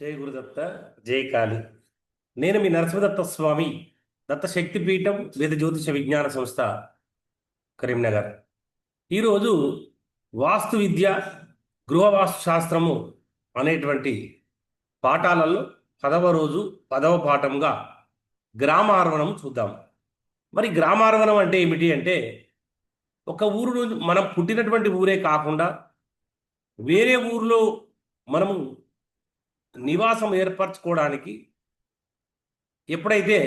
జై గురుదత్త జై కాళి. నేను మీ నరసింహదత్త స్వామి దత్త శక్తిపీఠం వేద జ్యోతిష విజ్ఞాన సంస్థ కరీంనగర్. ఈరోజు వాస్తు విద్య గృహవాస్తు శాస్త్రము అనేటువంటి పాఠాలలో పదవ రోజు పదవ పాఠంగా గ్రామార్వణం చూద్దాం. మరి గ్రామార్వణం అంటే ఏమిటి అంటే ఒక ఊరు నుంచి మనం పుట్టినటువంటి ఊరే కాకుండా వేరే ఊరిలో మనము నివాసం ఏర్పరచుకోవడానికి ఎప్పుడైతే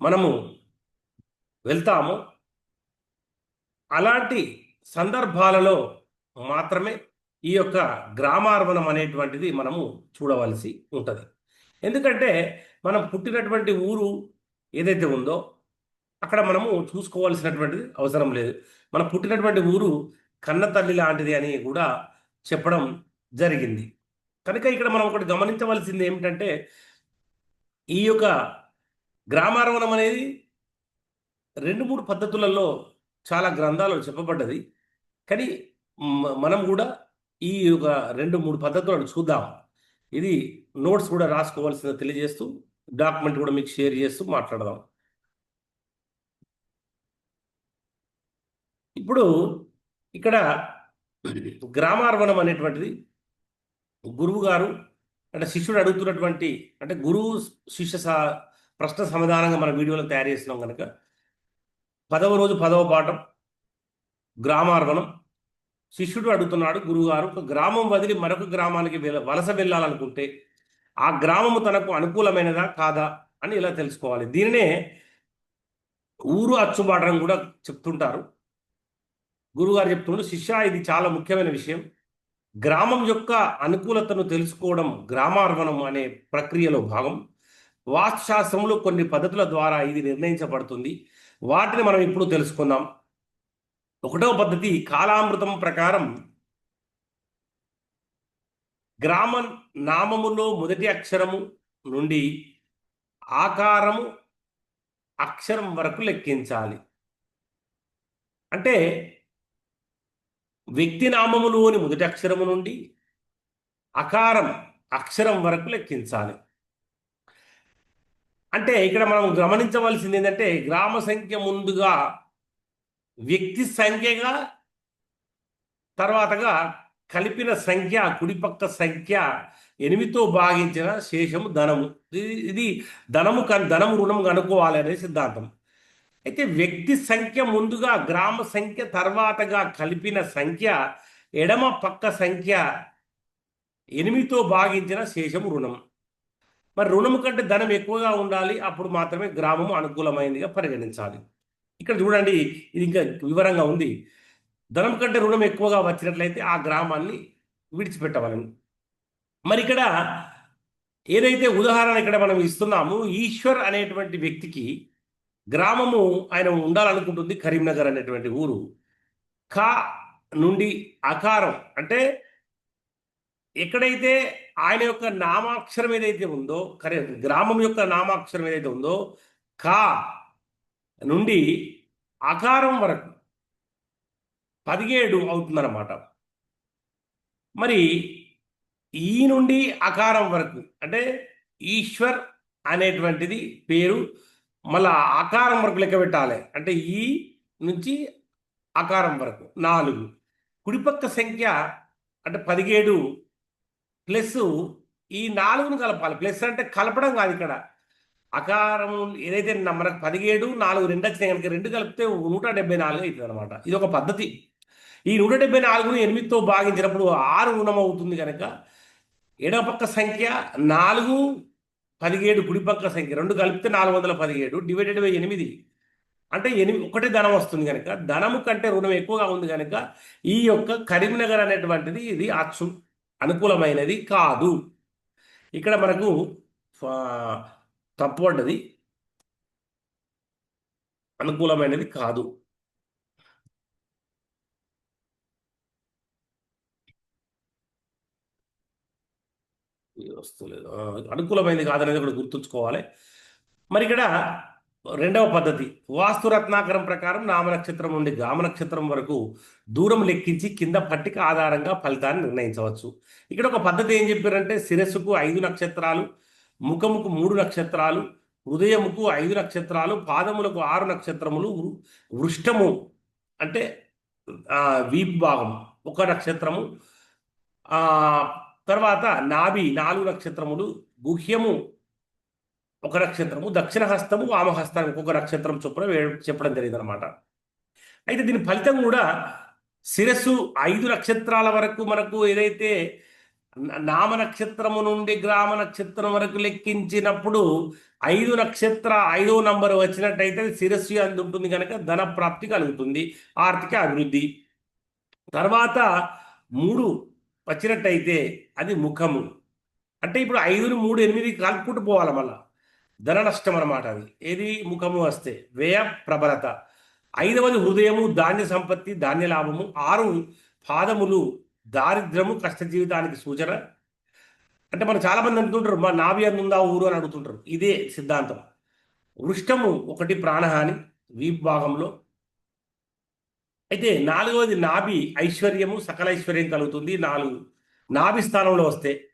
మనము వెళ్తామో అలాంటి సందర్భాలలో మాత్రమే ఈ యొక్క గ్రామార్వణం అనేటువంటిది మనము చూడవలసి ఉంటుంది. ఎందుకంటే మనం పుట్టినటువంటి ఊరు ఏదైతే ఉందో అక్కడ మనము చూసుకోవాల్సినటువంటిది అవసరం లేదు. మనం పుట్టినటువంటి ఊరు కన్న తల్లి లాంటిది అని కూడా చెప్పడం జరిగింది. కనుక ఇక్కడ మనం ఒకటి గమనించవలసింది ఏమిటంటే ఈ యొక్క గ్రామారవణం అనేది రెండు మూడు పద్ధతులలో చాలా గ్రంథాలు చెప్పబడ్డది. కానీ మనం కూడా ఈ యొక్క రెండు మూడు పద్ధతులను చూద్దాం. ఇది నోట్స్ కూడా రాసుకోవాల్సింది తెలియజేస్తూ డాక్యుమెంట్ కూడా మీకు షేర్ చేస్తూ మాట్లాడదాం. ఇప్పుడు ఇక్కడ గ్రామార్వణం అనేటువంటిది గురువు గారు అంటే శిష్యుడు అడుగుతున్నటువంటి అంటే గురువు శిష్య ప్రశ్న సమాధానంగా మన వీడియోలో తయారు చేస్తున్నాం కనుక పదవ రోజు పదవ పాఠం గ్రామార్వణం. శిష్యుడు అడుగుతున్నాడు గురువుగారు ఒక గ్రామం వదిలి మరొక గ్రామానికి వలస వెళ్ళాలనుకుంటే ఆ గ్రామము తనకు అనుకూలమైనదా కాదా అని ఇలా తెలుసుకోవాలి. దీనినే ఊరు అచ్చుబాటం కూడా చెప్తుంటారు. గురువుగారు చెప్తుండ్రు శిష్య ఇది చాలా ముఖ్యమైన విషయం. గ్రామం యొక్క అనుకూలతను తెలుసుకోవడం గ్రామార్వణం అనే ప్రక్రియలో భాగం. వాస్తుశాస్త్రంలో కొన్ని పద్ధతుల ద్వారా ఇది నిర్ణయించబడుతుంది. వాటిని మనం ఇప్పుడు తెలుసుకుందాం. ఒకటవ పద్ధతి కాలామృతం ప్రకారం గ్రామ నామములో మొదటి అక్షరము నుండి ఆకారము అక్షరం వరకు లెక్కించాలి. అంటే వ్యక్తి నామములోని మొదటి అక్షరము నుండి అకారం అక్షరం వరకు లెక్కించాలి. అంటే ఇక్కడ మనం గమనించవలసింది ఏంటంటే గ్రామ సంఖ్య ముందుగా వ్యక్తి సంఖ్యగా తర్వాతగా కలిపిన సంఖ్య కుడిపక్క సంఖ్య ఎనిమిదితో భాగించిన శేషము ధనము. ఇది ఇది ధనము కన్ ధనము రుణం కనుక్కోవాలి అనే సిద్ధాంతం. అయితే వ్యక్తి సంఖ్య ముందుగా గ్రామ సంఖ్య తర్వాతగా కలిపిన సంఖ్య ఎడమ పక్క సంఖ్య ఎనిమిదితో భాగించిన శేషము రుణం. మరి రుణము కంటే ధనం ఎక్కువగా ఉండాలి అప్పుడు మాత్రమే గ్రామము అనుకూలమైనదిగా పరిగణించాలి. ఇక్కడ చూడండి ఇది ఇంకా వివరంగా ఉంది. ధనం కంటే రుణం ఎక్కువగా వచ్చినట్లయితే ఆ గ్రామాన్ని విడిచిపెట్టవాలని. మరి ఇక్కడ ఏదైతే ఉదాహరణ ఇక్కడ మనం ఇస్తున్నామో ఈశ్వర్ అనేటువంటి వ్యక్తికి గ్రామము ఆయన ఉండాలనుకుంటుంది కరీంనగర్ అనేటువంటి ఊరు. కా నుండి అకారం అంటే ఎక్కడైతే ఆయన యొక్క నామాక్షరం ఏదైతే ఉందో కరే గ్రామం యొక్క నామాక్షరం ఏదైతే ఉందో కా నుండి అకారం వరకు పదిహేడు అవుతుందన్నమాట. మరి ఈ నుండి అకారం వరకు అంటే ఈశ్వర్ అనేటువంటిది పేరు మళ్ళా ఆకారం వరకు లెక్క పెట్టాలి. అంటే ఈ నుంచి ఆకారం వరకు నాలుగు. కుడిపక్క సంఖ్య అంటే పదిహేడు ప్లస్ ఈ నాలుగును కలపాలి. ప్లస్ అంటే కలపడం కాదు ఇక్కడ. అకారం ఏదైతే మనకు పదిహేడు నాలుగు రెండు వచ్చినాయి కనుక రెండు కలిపితే నూట డెబ్బై నాలుగు అవుతుంది అనమాట ఇది ఒక పద్ధతి. ఈ నూట డెబ్బై నాలుగును ఎనిమిదితో భాగించినప్పుడు ఆరు రుణం అవుతుంది కనుక ఎడపక్క సంఖ్య నాలుగు పదిహేడు కుడిపక్క సంఖ్య రెండు కలిపితే నాలుగు వందల పదిహేడు డివైడెడ్ బై ఎనిమిది. అంటే ఎనిమిది ఒకటే ధనం వస్తుంది కనుక ధనము కంటే రుణం ఎక్కువగా ఉంది కనుక ఈ యొక్క కరీంనగర్ అనేటువంటిది ఇది అచ్చు అనుకూలమైనది కాదు. ఇక్కడ మనకు తప్పు పడ్డది. అనుకూలమైనది కాదు. వస్తలేదు. అనుకూలమైనది కాదనేది కూడా గుర్తుంచుకోవాలి. మరి ఇక్కడ రెండవ పద్ధతి. వాస్తు రత్నాకరం ప్రకారం నామ నక్షత్రం నుండి గామ నక్షత్రం వరకు దూరం లెక్కించి కింద పట్టిక ఆధారంగా ఫలితాన్ని నిర్ణయించవచ్చు. ఇక్కడ ఒక పద్ధతి ఏం చెప్పారంటే శిరస్సుకు ఐదు నక్షత్రాలు ముఖముకు మూడు నక్షత్రాలు హృదయముకు ఐదు నక్షత్రాలు పాదములకు ఆరు నక్షత్రములు వృష్టము అంటే వీపు భాగం ఒక నక్షత్రము తర్వాత నాభి నాలుగు నక్షత్రములు గుహ్యము ఒక నక్షత్రము దక్షిణ హస్తము వామహస్తం ఇంకొక నక్షత్రం చొప్పున చెప్పడం జరిగింది అనమాట అయితే దీని ఫలితం కూడా శిరస్సు ఐదు నక్షత్రాల వరకు మనకు ఏదైతే నామ నక్షత్రము నుండి గ్రామ నక్షత్రం వరకు లెక్కించినప్పుడు ఐదు నక్షత్ర ఐదో నంబర్ వచ్చినట్టయితే అది శిరస్సు అందు ఉంటుంది కనుక ధన ప్రాప్తి కలుగుతుంది ఆర్థిక అభివృద్ధి. తర్వాత మూడు వచ్చినట్టయితే అది ముఖము. అంటే ఇప్పుడు ఐదుని మూడు ఎనిమిది కలుపుకుంటూ పోవాలి మళ్ళా. ధన నష్టం అన్నమాట అది. ఏది ముఖము వస్తే వ్యయ ప్రబలత. ఐదవది హృదయము ధాన్య సంపత్తి ధాన్య లాభము. ఆరు పాదములు దారిద్రము కష్ట జీవితానికి సూచన. అంటే మనం చాలామంది అంటుంటారు మా నాభి అందుందా ఊరు? అని అడుగుతుంటారు. ఇదే సిద్ధాంతం. వృష్టము ఒకటి ప్రాణహాని వీప్ భాగంలో అయితే నాలుగవది నాభి ఐశ్వర్యము సకల ఐశ్వర్యం కలుగుతుంది. నాలుగు నాభి స్థానంలో వస్తే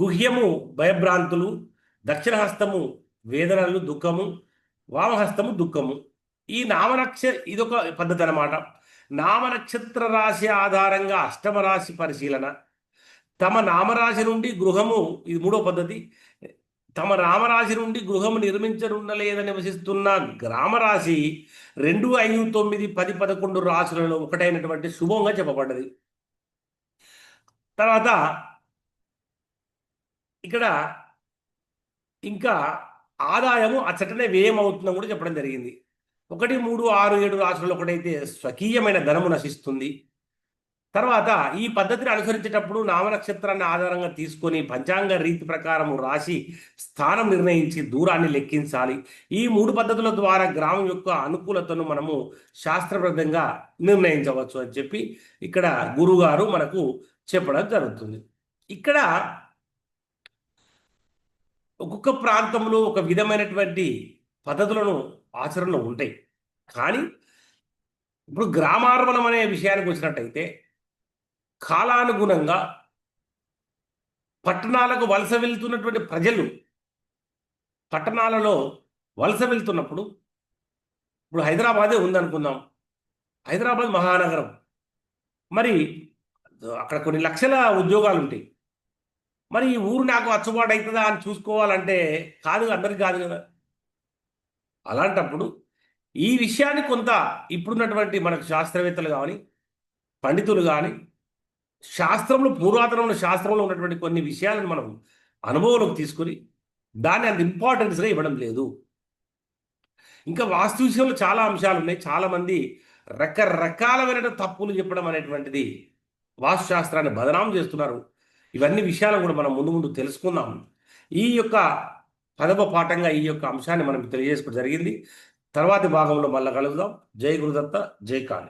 గుహ్యము భయభ్రాంతులు దక్షిణహస్తము వేదనలు దుఃఖము వామహస్తము దుఃఖము. ఈ నామనక్ష ఇదొక పద్ధతి అన్నమాట. నామనక్షత్ర రాశి ఆధారంగా అష్టమ రాశి పరిశీలన. తమ నామరాశి నుండి గృహము ఇది మూడో పద్ధతి. తమ రామరాశి నుండి గృహము నిర్మించనుండలేదని నివసిస్తున్న గ్రామరాశి రెండు ఐదు తొమ్మిది పది పదకొండు రాశులలో ఒకటైనటువంటి శుభంగా చెప్పబడ్డది. తర్వాత ఇక్కడ ఇంకా ఆదాయము అచ్చటనే వ్యయం అవుతుందని కూడా చెప్పడం జరిగింది. ఒకటి మూడు ఆరు ఏడు రాశులలో ఒకటైతే స్వకీయమైన ధనము నశిస్తుంది. తర్వాత ఈ పద్ధతిని అనుసరించేటప్పుడు నామనక్షత్రాన్ని ఆధారంగా తీసుకొని పంచాంగ రీతి ప్రకారం రాసి స్థానం నిర్ణయించి దూరాన్ని లెక్కించాలి. ఈ మూడు పద్ధతుల ద్వారా గ్రామం యొక్క అనుకూలతను మనము శాస్త్రబద్ధంగా నిర్ణయించవచ్చు అని చెప్పి ఇక్కడ గురుగారు మనకు చెప్పడం జరుగుతుంది. ఇక్కడ ఒక్కొక్క ప్రాంతంలో ఒక విధమైనటువంటి పద్ధతులను ఆచరణలో ఉంటాయి. కానీ ఇప్పుడు గ్రామార్వలం అనే విషయానికి వచ్చినట్టయితే కాలానుగుణంగా పట్టణాలకు వలస వెళ్తున్నటువంటి ప్రజలు పట్టణాలలో వలస వెళ్తున్నప్పుడు ఇప్పుడు హైదరాబాదే ఉందనుకుందాం. హైదరాబాద్ మహానగరం. మరి అక్కడ కొన్ని లక్షల ఉద్యోగాలు ఉంటాయి మరి ఈ ఊరు నాకు అచ్చుబాటు అవుతుందా అని చూసుకోవాలంటే కాదు అందరికి కాదు కదా. అలాంటప్పుడు ఈ విషయాన్ని కొంత ఇప్పుడున్నటువంటి మనకు శాస్త్రవేత్తలు కానీ పండితులు కానీ శాస్త్రంలో పురాతనమైన శాస్త్రంలో ఉన్నటువంటి కొన్ని విషయాలను మనం అనుభవంలోకి తీసుకొని దాన్ని అంత ఇంపార్టెన్స్గా ఇవ్వడం లేదు. ఇంకా వాస్తు విషయంలో చాలా అంశాలు ఉన్నాయి. చాలామంది రకరకాలమైన తప్పులు చెప్పడం అనేటువంటిది వాస్తు శాస్త్రాన్ని బదనాం చేస్తున్నారు. ఇవన్నీ విషయాలు కూడా మనం ముందు ముందు తెలుసుకుందాం. ఈ యొక్క పదవ పాఠంగా ఈ యొక్క అంశాన్ని మనం తెలియజేసుకోవడం జరిగింది. తర్వాతి భాగంలో మళ్ళీ కలుద్దాం. జై గురుదత్త జై కాళీ.